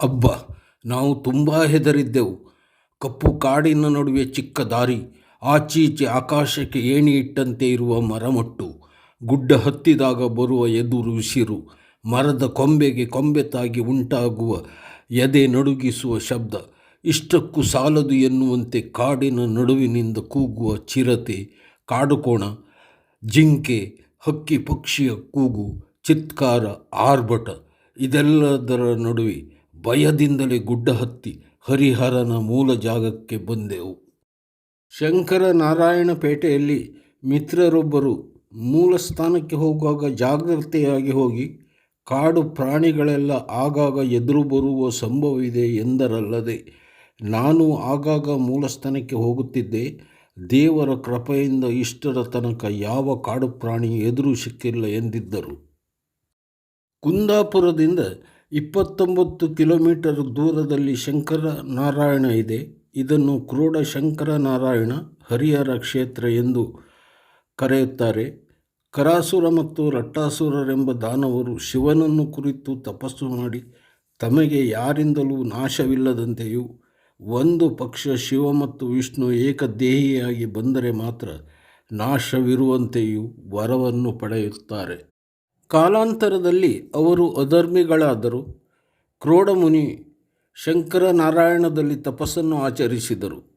ಅಬ್ಬ, ನಾವು ತುಂಬ ಹೆದರಿದ್ದೆವು. ಕಪ್ಪು ಕಾಡಿನ ನಡುವೆ ಚಿಕ್ಕ ದಾರಿ, ಆಚೀಚೆ ಆಕಾಶಕ್ಕೆ ಏಣಿ ಇಟ್ಟಂತೆ ಇರುವ ಮರಮಟ್ಟು. ಗುಡ್ಡ ಹತ್ತಿದಾಗ ಬರುವ ಎದುರು ಉಸಿರು, ಮರದ ಕೊಂಬೆಗೆ ಕೊಂಬೆ ತಾಗಿ ಉಂಟಾಗುವ ಎದೆ ನಡುಗಿಸುವ ಶಬ್ದ, ಇಷ್ಟಕ್ಕೂ ಸಾಲದು ಎನ್ನುವಂತೆ ಕಾಡಿನ ನಡುವಿನಿಂದ ಕೂಗುವ ಚಿರತೆ, ಕಾಡುಕೋಣ, ಜಿಂಕೆ, ಹಕ್ಕಿ ಪಕ್ಷಿಯ ಕೂಗು, ಚಿತ್ಕಾರ, ಆರ್ಭಟ, ಇದೆಲ್ಲದರ ನಡುವೆ ಭಯದಿಂದಲೇ ಗುಡ್ಡ ಹತ್ತಿ ಹರಿಹರನ ಮೂಲ ಜಾಗಕ್ಕೆ ಬಂದೆವು. ಶಂಕರ ಶಂಕರನಾರಾಯಣಪೇಟೆಯಲ್ಲಿ ಮಿತ್ರರೊಬ್ಬರು ಮೂಲ ಸ್ಥಾನಕ್ಕೆ ಹೋಗುವಾಗ ಜಾಗ್ರತೆಯಾಗಿ ಹೋಗಿ ಕಾಡು ಪ್ರಾಣಿಗಳೆಲ್ಲ ಆಗಾಗ ಎದುರು ಬರುವ ಸಂಭವವಿದೆ ಎಂದರಲ್ಲದೆ ನಾನು ಆಗಾಗ ಮೂಲಸ್ಥಾನಕ್ಕೆ ಹೋಗುತ್ತಿದ್ದೆ. ದೇವರ ಕೃಪೆಯಿಂದ ಇಷ್ಟರ ತನಕ ಯಾವ ಕಾಡು ಪ್ರಾಣಿ ಎದುರು ಸಿಕ್ಕಿಲ್ಲ ಎಂದಿದ್ದರು. ಕುಂದಾಪುರದಿಂದ ಇಪ್ಪತ್ತೊಂಬತ್ತು ಕಿಲೋಮೀಟರ್ ದೂರದಲ್ಲಿ ಶಂಕರ ನಾರಾಯಣ ಇದೆ. ಇದನ್ನು ಕ್ರೋಡ ಶಂಕರನಾರಾಯಣ ಹರಿಹರ ಕ್ಷೇತ್ರ ಎಂದು ಕರೆಯುತ್ತಾರೆ. ಕರಾಸುರ ಮತ್ತು ರಟ್ಟಾಸುರರೆಂಬ ದಾನವರು ಶಿವನನ್ನು ಕುರಿತು ತಪಸ್ಸು ಮಾಡಿ ತಮಗೆ ಯಾರಿಂದಲೂ ನಾಶವಿಲ್ಲದಂತೆಯೂ ಒಂದು ಪಕ್ಷ ಶಿವ ಮತ್ತು ವಿಷ್ಣು ಏಕದೇಹಿಯಾಗಿ ಬಂದರೆ ಮಾತ್ರ ನಾಶವಿರುವಂತೆಯೂ ವರವನ್ನು ಪಡೆಯುತ್ತಾರೆ. ಕಾಲಾಂತರದಲ್ಲಿ ಅವರು ಅಧರ್ಮಿಗಳಾದರು. ಕ್ರೋಡಮುನಿ ಶಂಕರನಾರಾಯಣದಲ್ಲಿ ತಪಸ್ಸನ್ನು ಆಚರಿಸಿದರು.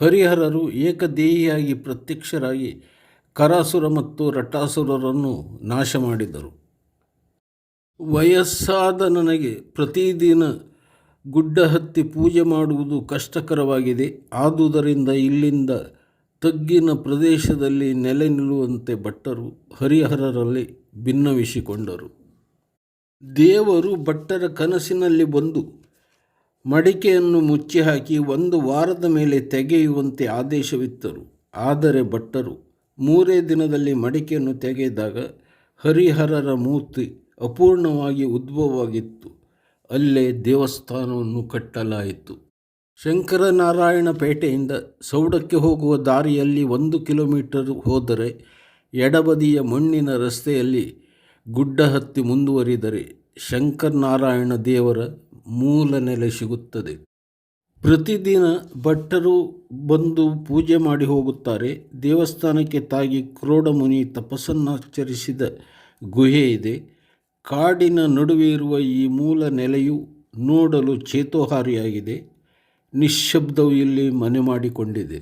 ಹರಿಹರರು ಏಕದೇಹಿಯಾಗಿ ಪ್ರತ್ಯಕ್ಷರಾಗಿ ಕರಾಸುರ ಮತ್ತು ರಟಾಸುರರನ್ನು ನಾಶ ಮಾಡಿದರು ವಯಸ್ಸಾದ ನನಗೆ ಪ್ರತಿದಿನ ಗುಡ್ಡ ಹತ್ತಿ ಪೂಜೆ ಮಾಡುವುದು ಕಷ್ಟಕರವಾಗಿದೆ. ಆದುದರಿಂದ ಇಲ್ಲಿಂದ ತಗ್ಗಿನ ಪ್ರದೇಶದಲ್ಲಿ ನೆಲೆ ನಿಲ್ಲುವಂತೆ ಭಟ್ಟರು ಹರಿಹರರಲ್ಲಿ ಭಿನ್ನವಿಸಿಕೊಂಡರು. ದೇವರು ಭಟ್ಟರ ಕನಸಿನಲ್ಲಿ ಬಂದು ಮಡಿಕೆಯನ್ನು ಮುಚ್ಚಿ ಹಾಕಿ ಒಂದು ವಾರದ ಮೇಲೆ ತೆಗೆಯುವಂತೆ ಆದೇಶವಿತ್ತರು. ಆದರೆ ಭಟ್ಟರು ಮೂರೇ ದಿನದಲ್ಲಿ ಮಡಿಕೆಯನ್ನು ತೆಗೆದಾಗ ಹರಿಹರರ ಮೂರ್ತಿ ಅಪೂರ್ಣವಾಗಿ ಉದ್ಭವವಾಗಿತ್ತು. ಅಲ್ಲೇ ದೇವಸ್ಥಾನವನ್ನು ಕಟ್ಟಲಾಯಿತು. ಶಂಕರನಾರಾಯಣ ಪೇಟೆಯಿಂದ ಸೌಡಕ್ಕೆ ಹೋಗುವ ದಾರಿಯಲ್ಲಿ ಒಂದು ಕಿಲೋಮೀಟರ್ ಹೋದರೆ ಎಡಬದಿಯ ಮಣ್ಣಿನ ರಸ್ತೆಯಲ್ಲಿ ಗುಡ್ಡ ಹತ್ತಿ ಮುಂದುವರಿದರೆ ಶಂಕರನಾರಾಯಣ ದೇವರ ಮೂಲ ನೆಲೆ ಸಿಗುತ್ತದೆ. ಪ್ರತಿದಿನ ಭಟ್ಟರು ಬಂದು ಪೂಜೆ ಮಾಡಿ ಹೋಗುತ್ತಾರೆ. ದೇವಸ್ಥಾನಕ್ಕೆ ತಾಗಿ ಕ್ರೋಡಮುನಿ ತಪಸ್ಸನ್ನಾಚರಿಸಿದ ಗುಹೆ ಇದೆ. ಕಾಡಿನ ನಡುವೆ ಇರುವ ಈ ಮೂಲ ನೆಲೆಯು ನೋಡಲು ಚೇತೋಹಾರಿಯಾಗಿದೆ. ನಿಶ್ಶಬ್ದವು ಇಲ್ಲಿ ಮನೆ ಮಾಡಿಕೊಂಡಿದೆ.